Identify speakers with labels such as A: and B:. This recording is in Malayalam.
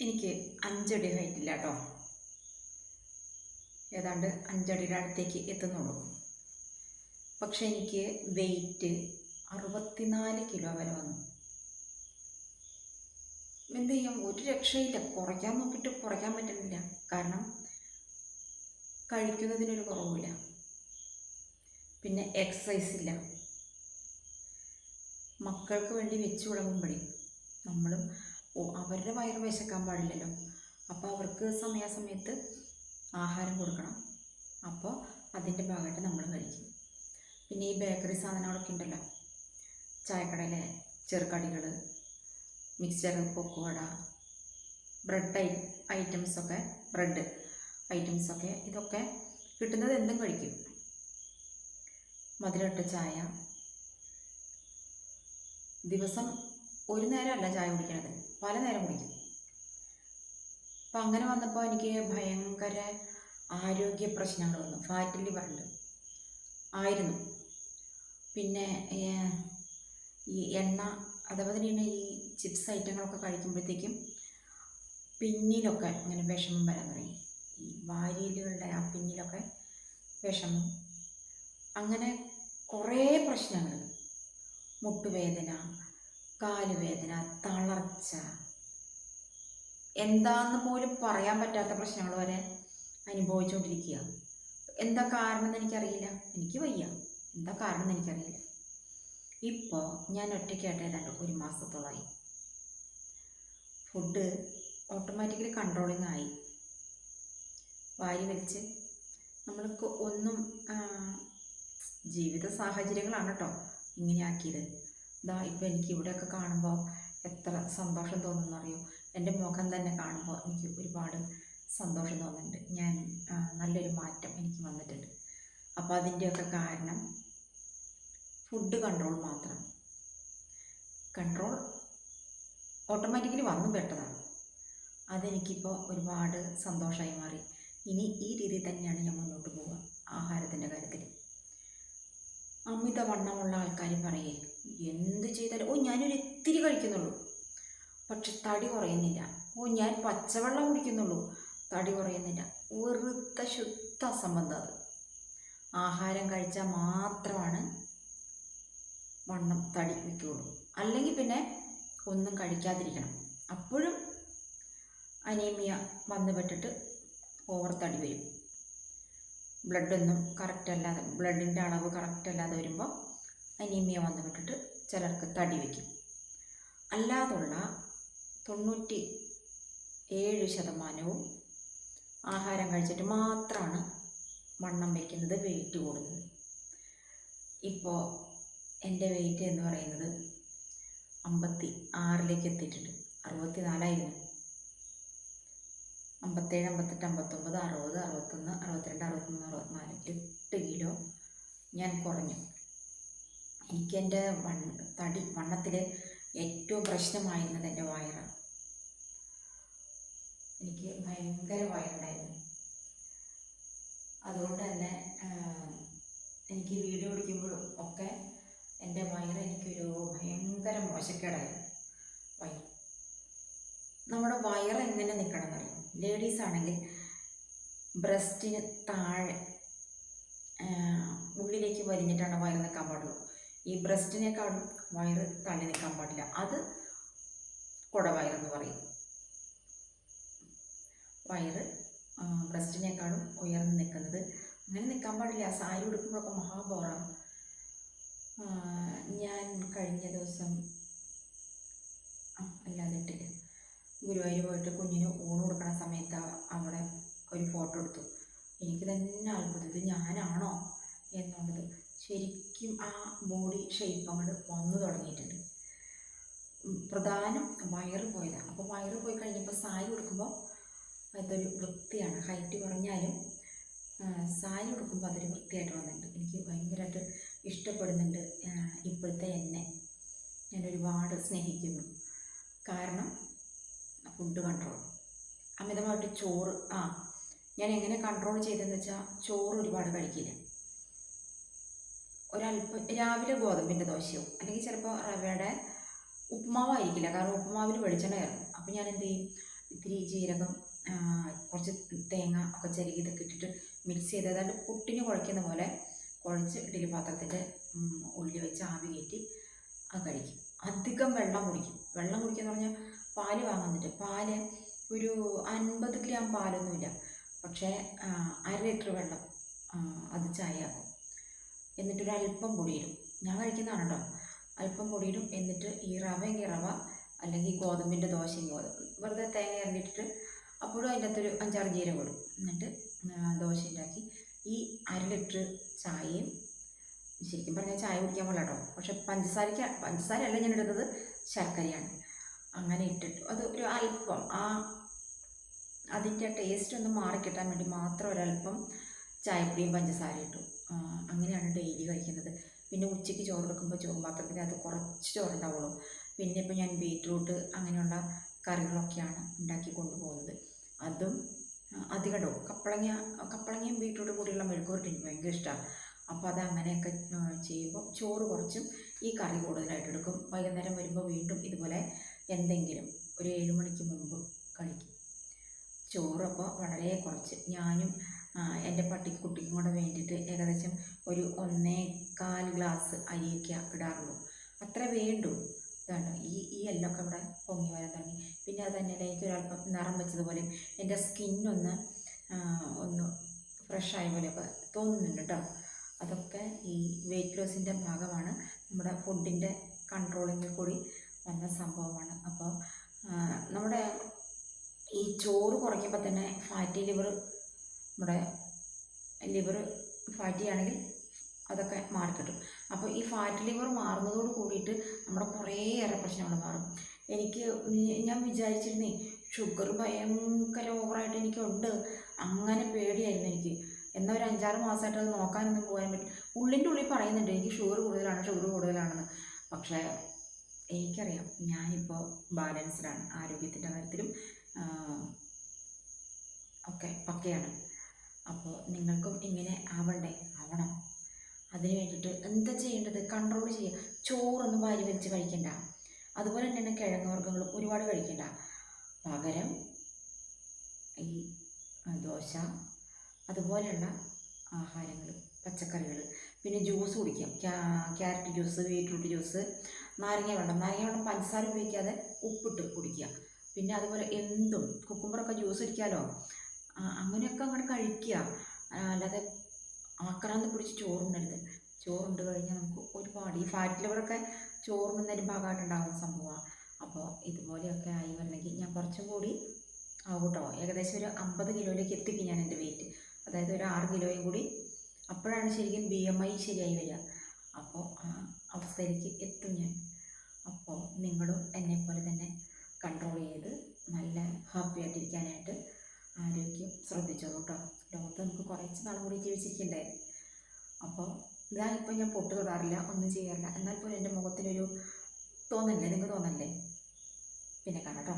A: എനിക്ക് അഞ്ചടി ഹൈറ്റ് ഇല്ല കേട്ടോ ഏതാണ്ട് അഞ്ചടിയുടെ അടുത്തേക്ക് എത്തുന്നുള്ളൂ. പക്ഷേ എനിക്ക് വെയിറ്റ് അറുപത്തിനാല് കിലോ വരെ വന്നു. എന്ത് ചെയ്യും? ഒരു രക്ഷയില്ല. കുറയ്ക്കാൻ നോക്കിയിട്ട് കുറയ്ക്കാൻ പറ്റുന്നില്ല. കാരണം കഴിക്കുന്നതിനൊരു കുറവില്ല പിന്നെ എക്സസൈസ് ഇല്ല. മക്കൾക്ക് വേണ്ടി വെച്ചു വിളമ്പുമ്പോഴേ നമ്മളും അവരുടെ വയറ് വിശക്കാൻ പാടില്ലല്ലോ. അപ്പോൾ അവർക്ക് സമയാസമയത്ത് ആഹാരം കൊടുക്കണം. അപ്പോൾ അതിന്റെ ഭാഗമായിട്ട് നമ്മൾ കഴിക്കും. പിന്നെ ഈ ബേക്കറി സാധനങ്ങളൊക്കെ ഉണ്ടല്ലോ. ചായക്കടയിലെ ചെറുകടികൾ മിക്സ്ചർ പൊക്കുവട ബ്രെഡ് ഐ ഐറ്റംസൊക്കെ ബ്രെഡ് ഐറ്റംസൊക്കെ ഇതൊക്കെ കിട്ടുന്നത് എന്തും കഴിക്കും. മധുരട്ട ചായ. ദിവസം ഒരു നേരമല്ല ചായ കുടിക്കണത്. പല നേരം കുടിക്കും. അപ്പം അങ്ങനെ വന്നപ്പോൾ എനിക്ക് ഭയങ്കര ആരോഗ്യ പ്രശ്നങ്ങൾ വന്നു. ഫാറ്റ് ലിവറുണ്ട് ആയിരുന്നു. പിന്നെ ഈ എണ്ണ അതേപോലെ തന്നെ ഈ ചിപ്സ് ഐറ്റങ്ങളൊക്കെ കഴിക്കുമ്പോഴത്തേക്കും പിന്നിലൊക്കെ ഇങ്ങനെ വിഷമം വരാൻ തുടങ്ങി. ഈ വാരിയലുകളുടെ ആ പിന്നിലൊക്കെ വിഷമം. അങ്ങനെ കുറേ പ്രശ്നങ്ങൾ. മുട്ടുവേദന കാലുവേദന തളർച്ച. എന്താന്ന് പോലും പറയാൻ പറ്റാത്ത പ്രശ്നങ്ങൾ വരെ അനുഭവിച്ചുകൊണ്ടിരിക്കുക എന്താ കാരണം എന്ന് എനിക്കറിയില്ല. എനിക്ക് വയ്യ. എന്താ കാരണം എന്ന് എനിക്കറിയില്ല. ഇപ്പോൾ ഞാൻ ഒറ്റയ്ക്കായിട്ട് ഏതാണ്ട് ഒരു മാസത്തോളമായി ഫുഡ് ഓട്ടോമാറ്റിക്കലി കൺട്രോളിങ് ആയി വാരി വലിച്ച് നമ്മൾക്ക് ഒന്നും ജീവിത സാഹചര്യങ്ങളാണ് കേട്ടോ ഇങ്ങനെ ആക്കിയത് ഇതാ ഇപ്പം എനിക്ക് ഇവിടെയൊക്കെ കാണുമ്പോൾ എത്ര സന്തോഷം തോന്നുന്നറിയോ? എന്റെ മുഖം തന്നെ കാണുമ്പോൾ എനിക്ക് ഒരുപാട് സന്തോഷം തോന്നുന്നുണ്ട്. ഞാൻ നല്ലൊരു മാറ്റം എനിക്ക് വന്നിട്ടുണ്ട്. അപ്പോൾ അതിന്റെയൊക്കെ കാരണം ഫുഡ് കൺട്രോൾ മാത്രം. കൺട്രോൾ ഓട്ടോമാറ്റിക്കലി വന്നു പെട്ടതാണ്. അതെനിക്കിപ്പോൾ ഒരുപാട് സന്തോഷമായി മാറി. ഇനി ഈ രീതിയിൽ തന്നെയാണ് ഞാൻ മുന്നോട്ട് പോവുക ആഹാരത്തിന്റെ കാര്യത്തിൽ അമിതവണ്ണമുള്ള ആൾക്കാർ പറയേ എന്ത് ചെയ്താലും ഓ ഞാനൊരു ഇത്തിരി കഴിക്കുന്നുള്ളൂ. പക്ഷെ തടി കുറയുന്നില്ല. ഓ ഞാൻ പച്ചവെള്ളം കുടിക്കുന്നുള്ളൂ. തടി കുറയുന്നില്ല. വെറുത്ത ശുദ്ധ അസംബന്ധം അത്. ആഹാരം കഴിച്ചാൽ മാത്രമാണ് വണ്ണം തടി വയ്ക്കുകയുള്ളൂ. അല്ലെങ്കിൽ പിന്നെ ഒന്നും കഴിക്കാതിരിക്കണം. അപ്പോഴും അനീമിയ വന്നു പെട്ടിട്ട് ഓവർ തടി വരും. ബ്ലഡൊന്നും കറക്റ്റ് അല്ലാതെ ബ്ലഡിന്റെ അളവ് കറക്റ്റ് അല്ലാതെ വരുമ്പോൾ അനീമിയ വന്നു വിട്ടിട്ട് ചിലർക്ക് തടി വയ്ക്കും. അല്ലാതുള്ള തൊണ്ണൂറ്റി ഏഴ് ശതമാനവും ആഹാരം കഴിച്ചിട്ട് മാത്രമാണ് വണ്ണം വയ്ക്കുന്നത് വെയിറ്റ് കൂടുന്നത്. ഇപ്പോൾ എന്റെ വെയിറ്റ് എന്ന് പറയുന്നത് അമ്പത്തി ആറിലേക്ക് എത്തിയിട്ടുണ്ട്. അറുപത്തി നാലായിരുന്നു അമ്പത്തേഴ് അമ്പത്തെട്ട് അമ്പത്തൊമ്പത് അറുപത് അറുപത്തൊന്ന് അറുപത്തിരണ്ട് അറുപത്തിമൂന്ന് അറുപത്തിനാല് എട്ട് കിലോ ഞാൻ കുറഞ്ഞു. എനിക്ക് എന്റെ വണ്ണ തടി വണ്ണത്തിൽ ഏറ്റവും പ്രശ്നമായിരുന്നത് എന്റെ വയറാണ്. എനിക്ക് ഭയങ്കര വയറുണ്ടായിരുന്നു. അതുകൊണ്ട് തന്നെ എനിക്ക് വീഡിയോ പിടിക്കുമ്പോഴും ഒക്കെ എന്റെ വയറ് എനിക്കൊരു ഭയങ്കര മോശക്കേടായിരുന്നു വയറ് നമ്മുടെ വയറ് എങ്ങനെ നിൽക്കണം എന്നറിയാം? ലേഡീസ് ആണെങ്കിൽ ബ്രസ്റ്റിന് താഴെ ഉള്ളിലേക്ക് വലിഞ്ഞിട്ടാണ് വയറ് നിൽക്കാൻ പാടുള്ളൂ. ഈ ബ്രസ്റ്റിനേക്കാളും വയറ് തള്ളി നിൽക്കാൻ പാടില്ല. അത് കുടവയറെന്ന് പറയും. വയറ് ബ്രസ്റ്റിനേക്കാളും ഉയർന്ന് നിൽക്കുന്നത്. അങ്ങനെ നിൽക്കാൻ പാടില്ല. സാരി ഉടുക്കുമ്പോഴൊക്കെ മഹാബോറാണ് ഞാൻ കഴിഞ്ഞ ദിവസം അല്ലാതിട്ടില്ല ഗുരുവായൂർ പോയിട്ട് കുഞ്ഞിന് ഊണ് കൊടുക്കണ സമയത്ത് അവിടെ ഒരു ഫോട്ടോ എടുത്തു. എനിക്ക് തന്നെ അത്ഭുതം. ഇത് ഞാനാണോ? എന്നുള്ളത്. ശരിക്കും ആ ബോഡി ഷേപ്പ് അങ്ങോട്ട് വന്നു തുടങ്ങിയിട്ടുണ്ട്. പ്രധാനം വയറ് പോയതാണ്. അപ്പോൾ വയറ് പോയി കഴിഞ്ഞപ്പോൾ സാരി കൊടുക്കുമ്പോൾ അതൊരു വൃത്തിയാണ്. ഹൈറ്റ് കുറഞ്ഞാലും സാരി കൊടുക്കുമ്പോൾ അതൊരു വൃത്തിയായിട്ട് വന്നിട്ടുണ്ട്. എനിക്ക് ഭയങ്കരമായിട്ട് ഇഷ്ടപ്പെടുന്നുണ്ട് ഇപ്പോഴത്തെ എന്നെ. ഞാൻ ഒരുപാട് സ്നേഹിക്കുന്നു. കാരണം ഫുഡ് കൺട്രോൾ അമിതമായിട്ട് ചോറ് ആ ഞാൻ എങ്ങനെ കൺട്രോൾ ചെയ്തതെന്ന് വെച്ചാൽ ചോറ് ഒരുപാട് കഴിക്കില്ല. ഒരല്പം രാവിലെ ഗോതമ്പിന്റെ ദോശയോ അല്ലെങ്കിൽ ചിലപ്പോൾ റവയുടെ ഉപ്പുമാവായിരിക്കില്ല കാരണം ഉപ്പുമാവിൽ വെളിച്ചെണ്ണ കയറും അപ്പോൾ ഞാൻ എന്ത് ചെയ്യും? ഇത്തിരി ജീരകം കുറച്ച് തേങ്ങ ഒക്കെ ചെരുകി ഇതൊക്കെ ഇട്ടിട്ട് മിക്സ് ചെയ്ത് അതായത് പുട്ടിന് കുഴയ്ക്കുന്ന പോലെ കുഴച്ച് ഇഡ്ഡലി പാത്രത്തിന്റെ ഉള്ളി വെച്ച് ആവി കയറ്റി അത് കഴിക്കും. അധികം വെള്ളം കുടിക്കും. വെള്ളം കുടിക്കുക എന്ന് പറഞ്ഞാൽ പാൽ വാങ്ങുന്നുണ്ട് പാൽ ഒരു അൻപത് ഗ്രാം പാലൊന്നുമില്ല. പക്ഷേ അര ലിറ്റർ വെള്ളം അത് ചായയാക്കും. എന്നിട്ടൊരു അല്പം പൊടിയിടും. ഞാൻ കഴിക്കുന്നതാണ് കേട്ടോ അല്പം പൊടിയിടും. എന്നിട്ട് ഈ റവയെങ്കിൽ റവ അല്ലെങ്കിൽ ഗോതമ്പിന്റെ ദോശയും ഗോതമ്പ് വെറുതെ തേങ്ങ ഇറങ്ങിയിട്ടിട്ട് അപ്പോഴും അതിന്റെ അകത്തൊരു അഞ്ചാറ് ജീരകം ഇടും. എന്നിട്ട് ദോശ ഉണ്ടാക്കി. ഈ അര ലിറ്റർ ചായയും ശരിക്കും പറഞ്ഞാൽ ചായ കുടിക്കാൻ പാടില്ല കേട്ടോ. പക്ഷെ പഞ്ചസാരയ്ക്ക് പഞ്ചസാര അല്ല ഞാൻ ഇടുന്നത് ശർക്കരയാണ്. അങ്ങനെ ഇട്ടിട്ട് അത് ഒരു അല്പം ആ അതിന്റെ ടേസ്റ്റ് ഒന്ന് മാറിക്കിട്ടാൻ വേണ്ടി മാത്രം ഒരല്പം ചായപ്പൊടിയും പഞ്ചസാരയും ഇട്ടു. അങ്ങനെയാണ് ഡെയിലി കഴിക്കുന്നത്. പിന്നെ ഉച്ചയ്ക്ക് ചോറ് എടുക്കുമ്പോൾ ചോറ് പാത്രത്തിനകത്ത് കുറച്ച് ചോറുണ്ടാവുള്ളൂ. പിന്നെ ഇപ്പോൾ ഞാൻ ബീറ്റ്റൂട്ട് അങ്ങനെയുള്ള കറികളൊക്കെയാണ് ഉണ്ടാക്കി കൊണ്ടുപോകുന്നത്. അതും അധികടോ കപ്പളങ്ങ കപ്പളങ്ങയും ബീറ്റ്റൂട്ട് കൂടിയുള്ള മെഴുക്കുവരട്ടി എനിക്ക് ഭയങ്കര ഇഷ്ടമാണ് അപ്പോൾ അത് അങ്ങനെയൊക്കെ ചെയ്യുമ്പോൾ ചോറ് കുറച്ചും ഈ കറി കൂടുതലായിട്ട് എടുക്കും. വൈകുന്നേരം വരുമ്പോൾ വീണ്ടും ഇതുപോലെ എന്തെങ്കിലും ഒരു ഏഴ് മണിക്ക് മുമ്പ് കഴിക്കും. ചോറപ്പോൾ വളരെ കുറച്ച്. ഞാനും എന്റെ പട്ടിക്കുട്ടിക്കും കൂടെ വേണ്ടിയിട്ട് ഏകദേശം ഒരു ഒന്നേകാൽ ഗ്ലാസ് അരിയൊക്കെ ഇടാറുള്ളൂ. അത്ര വേണ്ടു. ഇതാണ് ഈ ഈ എല്ലൊക്കെ ഇവിടെ പൊങ്ങി വരാൻ തുടങ്ങി. പിന്നെ അത് തന്നെ എനിക്ക് ഒരല്പം നിറം വെച്ചതുപോലെ എന്റെ സ്കിന്നൊന്ന് ഒന്ന് ഫ്രഷ് ആയ പോലെയൊക്കെ തോന്നുന്നുണ്ട് കേട്ടോ അതൊക്കെ ഈ വെയിറ്റ് ലോസിന്റെ ഭാഗമാണ്. നമ്മുടെ ഫുഡിന്റെ കൺട്രോളിങ്ങിൽ കൂടി വന്ന സംഭവമാണ്. അപ്പോൾ നമ്മുടെ ഈ ചോറ് കുറയ്ക്കുമ്പോൾ തന്നെ ഫാറ്റി ലിവർ നമ്മുടെ ലിവർ ഫാറ്റി ആണെങ്കിൽ അതൊക്കെ മാറിക്കിട്ടും. അപ്പോൾ ഈ ഫാറ്റ് ലിവർ മാറുന്നതോട് കൂടിയിട്ട് നമ്മുടെ കുറേയേറെ പ്രശ്നങ്ങൾ മാറും. എനിക്ക് ഞാൻ വിചാരിച്ചിരുന്നേ ഷുഗർ ഭയങ്കര ഓവറായിട്ട് എനിക്കുണ്ട്. അങ്ങനെ പേടിയായിരുന്നു എനിക്ക്. എന്നാൽ ഒരു അഞ്ചാറ് മാസമായിട്ട് അത് നോക്കാനൊന്നും പോകാൻ പറ്റും ഉള്ളിന്റെ ഉള്ളിൽ പറയുന്നുണ്ട് എനിക്ക് ഷുഗർ കൂടുതലാണ് ഷുഗർ കൂടുതലാണെന്ന്. പക്ഷേ എനിക്കറിയാം ഞാനിപ്പോൾ ബാലൻസ്ഡാണ് ആരോഗ്യത്തിന്റെ കാര്യത്തിലും ഒക്കെ പക്കയാണ്. അപ്പോൾ നിങ്ങൾക്കും ഇങ്ങനെ ആവണ്ടേ? ആവണം. അതിന് വേണ്ടിയിട്ട് എന്താ ചെയ്യേണ്ടത്? കൺട്രോൾ ചെയ്യുക. ചോറൊന്നും വാരി വലിച്ച് കഴിക്കണ്ട. അതുപോലെ തന്നെയാണ് കിഴങ്ങ് വർഗങ്ങളും ഒരുപാട് കഴിക്കണ്ട. പകരം ഈ ദോശ അതുപോലെയുള്ള ആഹാരങ്ങൾ പച്ചക്കറികൾ പിന്നെ ജ്യൂസ് കുടിക്കാം. ക്യാ- ക്യാരറ്റ് ജ്യൂസ് ബീറ്റ്റൂട്ട് ജ്യൂസ് നാരങ്ങ വെള്ളം. നാരങ്ങ വെള്ളം പഞ്ചസാര ഉപയോഗിക്കാതെ ഉപ്പിട്ട് കുടിക്കുക. പിന്നെ അതുപോലെ എന്തും കുക്കുമ്പറൊക്കെ ജ്യൂസ് കുടിക്കാമല്ലോ അങ്ങനെയൊക്കെ അങ്ങോട്ട് കഴിക്കുക അല്ലാതെ ആക്രാന്ത് പിടിച്ച് ചോറുണ്ടരുത് ചോറുണ്ട് കഴിഞ്ഞാൽ നമുക്ക് ഒരുപാട് ഈ ഫാറ്റ് ലിവറൊക്കെ ഭാഗമായിട്ട് ഉണ്ടാകുന്ന സംഭവമാണ് അപ്പോൾ ഇതുപോലെയൊക്കെ ആയി വരണമെങ്കിൽ ഞാൻ കുറച്ചും കൂടി ആവും കേട്ടോ ഏകദേശം ഒരു അമ്പത് കിലോയിലേക്ക് എത്തിക്കും ഞാൻ എന്റെ വെയിറ്റ് അതായത് ഒരു ആറ് കിലോയും കൂടി അപ്പോഴാണ് ശരിക്കും ബി എം ഐ ശരിയായി വരിക അപ്പോൾ അവസ്ഥയിലേക്ക് എത്തും ഞാൻ. അപ്പോൾ നിങ്ങളും എന്നെപ്പോലെ തന്നെ കൺട്രോൾ ചെയ്ത് നല്ല ഹാപ്പി ആയിട്ടിരിക്കാനായിട്ട് ശ്രദ്ധിച്ചോളൂ കേട്ടോ ലോകത്ത് നമുക്ക് കുറച്ച് നാളും കൂടി ജീവിച്ചിരിക്കണ്ടേ. അപ്പോൾ ഇതാ ഇപ്പോൾ ഞാൻ പൊട്ട് തൊടാറില്ല ഒന്നും ചെയ്യാറില്ല. എന്നാൽ പോലും എന്റെ മുഖത്തിനൊരു തോന്നല്ലേ നിങ്ങൾക്ക് തോന്നല്ലേ പിന്നെ കാണാം കേട്ടോ